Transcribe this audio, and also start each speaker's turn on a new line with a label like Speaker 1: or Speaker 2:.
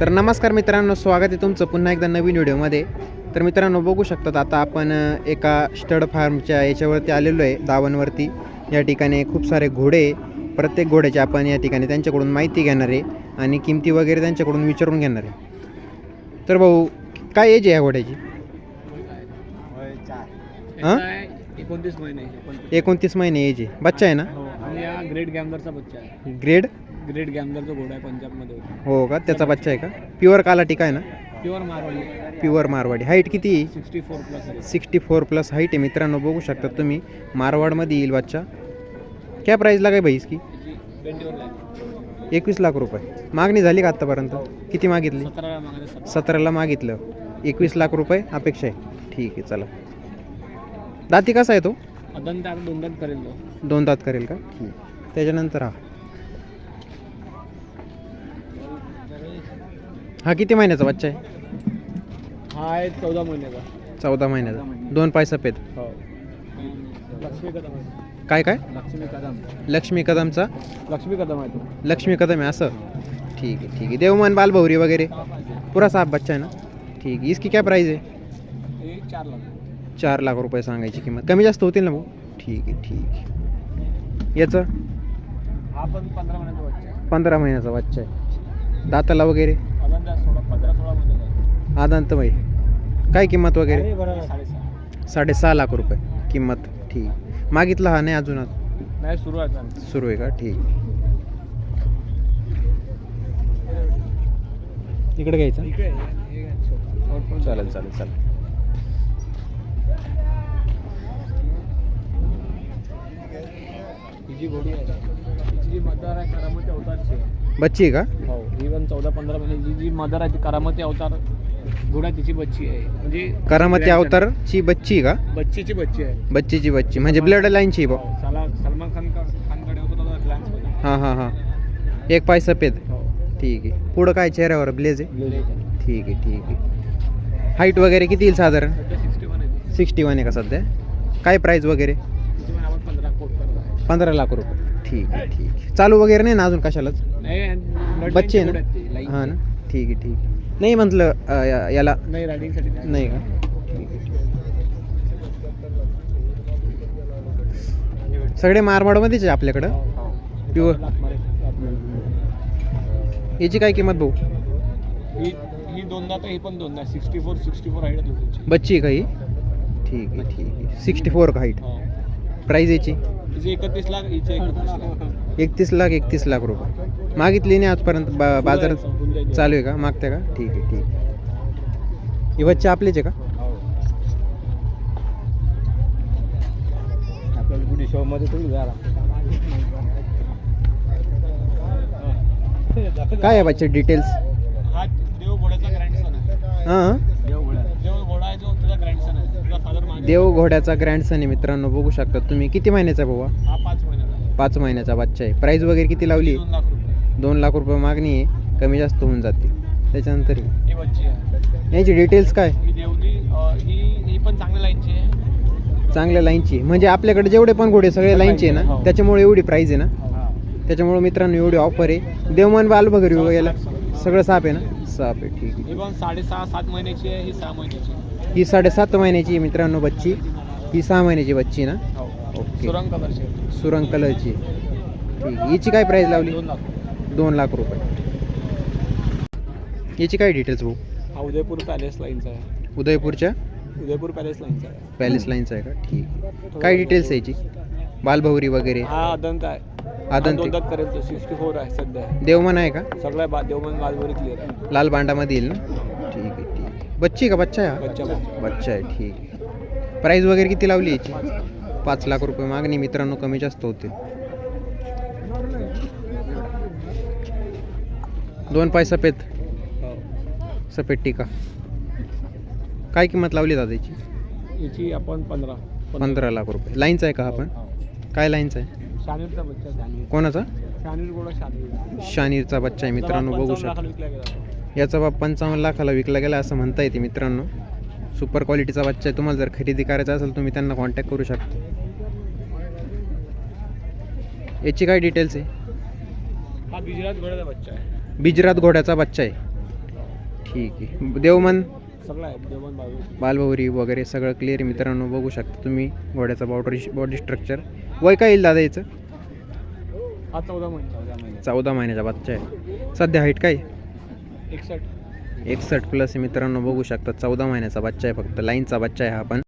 Speaker 1: तर नमस्कार मित्रांनो स्वागत आहे तुमचं पुन्हा एकदा नवीन व्हिडिओमध्ये. तर मित्रांनो बघू शकतात आता आपण एका स्टड फार्मच्या याच्यावरती आलेलो आहे दावणवरती. या ठिकाणी खूप सारे घोडे. प्रत्येक घोड्याची आपण या ठिकाणी त्यांच्याकडून माहिती घेणार आहे आणि किमती वगैरे त्यांच्याकडून विचारून घेणार आहे. तर भाऊ काय एज आहे या घोड्याची? हां?
Speaker 2: एकोणतीस महिने एकोणतीस.
Speaker 1: एकोणतीस महिने एज आहे. बच्चा आहे ना?
Speaker 2: आणि हा ग्रेट ग्रेट गॅमलरचा घोडा आहे पंजाबमध्ये.
Speaker 1: हो का? त्याचा बच्चा आहे का? प्युअर काला टिका आहे ना?
Speaker 2: Pure Marwari.
Speaker 1: Pure Marwari. Height किती
Speaker 2: sixty four plus
Speaker 1: sixty four plus height आहे. मित्रांनो बघू शकता तुम्ही. मारवाडमध्ये येईल बच्चा. क्या प्राईजला काय भाई इसकी?
Speaker 2: आहे
Speaker 1: एकवीस लाख रुपये. मागणी झाली का आत्तापर्यंत किती मागितली?
Speaker 2: सतराला मागते सतरा
Speaker 1: सतराला मागितलं. एकवीस लाख रुपये अपेक्षा आहे. ठीक आहे चला. दाती कसा आहे तो?
Speaker 2: दोन दात करेल
Speaker 1: दोन दात करेल का? त्याच्यानंतर हा. हा किती महिन्याचा बच्चा आहे?
Speaker 2: हा आहे चौदा महिन्याचा.
Speaker 1: चौदा महिन्याचा. दोन पैसा पेत
Speaker 2: हो. लक्ष्मी कदम आहे.
Speaker 1: काय काय?
Speaker 2: लक्ष्मी कदम.
Speaker 1: लक्ष्मी कदमचा?
Speaker 2: लक्ष्मी कदम आहे तो.
Speaker 1: लक्ष्मी कदम आहे असं? ठीक आहे ठीक आहे. देवमन बालभौरी वगैरे. पुरा साफ बच्चा आहे ना? ठीक आहे. इसकी काय प्राईज आहे?
Speaker 2: हे चार लाख.
Speaker 1: चार लाख रुपये सांगायची किंमत. कमी जास्त होतील ना भाऊ? ठीक आहे ठीक आहे. याचं?
Speaker 2: हा पण पंधरा महिन्याचा बच्चा आहे.
Speaker 1: पंधरा महिन्याचा बच्चा आहे. दाताला वगैरे?
Speaker 2: सोळा पंधरा सोळा
Speaker 1: बाई काय किंमत वगैरे?
Speaker 2: साडेसहा.
Speaker 1: साडेसहा लाख रुपये. किंमत ठीक. मागितला हा नाही अजून?
Speaker 2: नाही सुरू आहे
Speaker 1: सुरू आहे का? ठीक. इकडे घ्यायचं?
Speaker 2: हे पण
Speaker 1: चालेल चालेल चालेल.
Speaker 2: ही जी घोडी आहे. हिची जी मदार आहे करामती अवतारची आहे.
Speaker 1: बच्ची आहे का?
Speaker 2: हो. ही पण चौदा पंधरा महिन्याची जी मदार आहे ती करामती अवतार घोडा तिची बच्ची आहे. म्हणजे
Speaker 1: करामती. अवतारची बच्ची का?
Speaker 2: बच्चीची बच्ची आहे.
Speaker 1: बच्चीची बच्ची. म्हणजे ब्लड लाईनची आहे भाऊ
Speaker 2: हो, साला सलमान खान का खानकडे होतो दादा ग्लॅन्समध्ये
Speaker 1: हां हां हां. एक पाय सफेद.
Speaker 2: हो.
Speaker 1: ठीक आहे. पुढं काय चेहऱ्यावर? ब्लेज आहे. ठीक आहे ठीक आहे. हाईट वगैरे किती येईल साधारण?
Speaker 2: सध्या सिक्स्टी वन आहे. ती.
Speaker 1: सिक्स्टी वन आहे का सध्या? काय प्राईज वगैरे?
Speaker 2: तिची पंधरा कोट करत आहे
Speaker 1: पंधरा लाख रुपये. ठीक आहे ठीक आहे. चालू वगैरे नाही ना अजून कशालाच?
Speaker 2: नाही
Speaker 1: बच्चे ना? हां. ना? ठीक आहे ठीक आहे. नाही म्हटलं अं, या- याला
Speaker 2: नाही रायडिंगसाठी नाही.
Speaker 1: नाही का? ठीक आहे सगळे मारवाडमध्येच आहे आपल्याकडं.
Speaker 2: हो, हो. लाख मारे, मारे.
Speaker 1: याची काय किंमत भाऊ?
Speaker 2: ही ही दोनदा तर ही पण दोनदा. Sixty four sixty four height आहे
Speaker 1: बच्ची आहे का ही? ठीक आहे ठीक आहे. सिक्स्टी फोर का हाईट
Speaker 2: हो.
Speaker 1: प्राईज याची?
Speaker 2: हिचे एकतीस लाख हिचे एकतीस लाख.
Speaker 1: एकतीस लाख एकतीस लाख रुपये. मागितली नाही आजपर्यंत बा बाजारात. चालू आहे का? मागते का? ठीक आहे ठीक आहे. ही बच्चे आपलेच आहे का?
Speaker 2: हो.
Speaker 1: काय आहे बच्चे डिटेल्स
Speaker 2: हा देव घोड्याचा ग्रँडसन आहे.
Speaker 1: हां
Speaker 2: देव घोडा देव घोडा आहे जो तुझा ग्रँडसन आहे. तुझा फादर मागे.
Speaker 1: देव घोड्याचा ग्रँडसन आहे मित्रांनो बघू शकता तुम्ही. किती महिन्याचा आहे भाऊ
Speaker 2: हा पाच महिन्याचा. आहे.
Speaker 1: पाच महिन्याचा बच्चा आहे. प्राईज वगैरे किती लावली?
Speaker 2: दोन लाख रुपये.
Speaker 1: दोन लाख रुपये मागणी आहे कमी जास्त होऊन जाते. त्याच्यानंतर
Speaker 2: ही
Speaker 1: याची डिटेल्स काय?
Speaker 2: ही ही ही चांगल्या लाईनची
Speaker 1: म्हणजे आपल्याकडे जेवढे पण घोडे सगळे लाईनचे आहे ना
Speaker 2: हो.
Speaker 1: त्याच्यामुळे एवढी प्राईज आहे ना.
Speaker 2: हा.
Speaker 1: त्याच्यामुळे मित्रांनो एवढी ऑफर आहे. देवमन बाल वगैरे. सगळं साप आहे ना? साप आहे ठीक आहे.
Speaker 2: ही साडेसहा सात महिन्याची आहे ही सहा महिन्याची.
Speaker 1: ही साडेसात महिन्याची आहे मित्रांनो बच्ची. ही सहा महिन्याची बच्ची ना?
Speaker 2: हो.
Speaker 1: ओके.
Speaker 2: सुरंग कलरची.
Speaker 1: सुरंग कलरची ठीक हिची काय प्राईस लावली?
Speaker 2: दोन लाख
Speaker 1: रुपये. याची काय डिटेल्स भाऊ?
Speaker 2: हा उदयपूर पॅलेस लाईनचा आहे.
Speaker 1: उदयपूरच्या?
Speaker 2: उदयपूर पॅलेस लाईनचा आहे.
Speaker 1: पॅलेस लाईनचा आहे का? ठीक. काय डिटेल्स आहे याची? बालभौरी वगैरे?
Speaker 2: हा अदंत आहे. करेल तो सिक्स्टी फोर आहे सध्या.
Speaker 1: देवमन आहे का?
Speaker 2: सगळ्या बा देवमन बाजवरी क्लिअर आहे.
Speaker 1: लाल बांडामध्ये येईल ना? ठीक आहे ठीक आहे. बच्ची का? बच्चा आहे
Speaker 2: बच्चा बच्चा.
Speaker 1: आहे ठीक आहे. प्राईस वगैरे किती लावली याची? पाच लाख रुपये मागणी मित्रांनो कमी जास्त होते. दोन पाय सफेद.
Speaker 2: हो.
Speaker 1: सफेद टीका. काय किंमत लावली दादाची
Speaker 2: याची? आपण पंधरा.
Speaker 1: पंधरा लाख रुपये. लाईनचा आहे का हा पण
Speaker 2: हो.
Speaker 1: काय लाईनचा आहे?
Speaker 2: शानीरचा बच्चा शानीर.
Speaker 1: कोणाचा?
Speaker 2: शानीर गोळा शानीर.
Speaker 1: शानीरचा बच्चा आहे मित्रांनो बघू शकता. याचा बाप पंचावन्न लाखाला विकला गेला असं म्हणता येते मित्रांनो. सुपर क्वालिटीचा बच्चा आहे. तुम्हाला जर खरेदी करायचा असेल तुम्ही त्यांना कॉन्टॅक्ट करू शकता. याची काय डिटेल्स आहे?
Speaker 2: हा घोड्याचा बच्चा आहे.
Speaker 1: बिजरात घोड्याचा बच्चा आहे. ठीक आहे. देवमन? बालभौरी वगैरे सगळं क्लिअर मित्रांनो. बघू शकता तुम्ही घोड्याचा बॉडी बॉडी स्ट्रक्चर वय काय येईल दादा याचं?
Speaker 2: चौदा महिने चौदा महिने.
Speaker 1: चौदा महिन्याचा बच्चा आहे. सध्या हाईट काय?
Speaker 2: एकसष्ट
Speaker 1: एकसष्ट प्लस मित्रांनो. बघू शकता चौदा महिन्याचा बच्चा आहे. फक्त लाईनचा बच्चा आहे हा पण.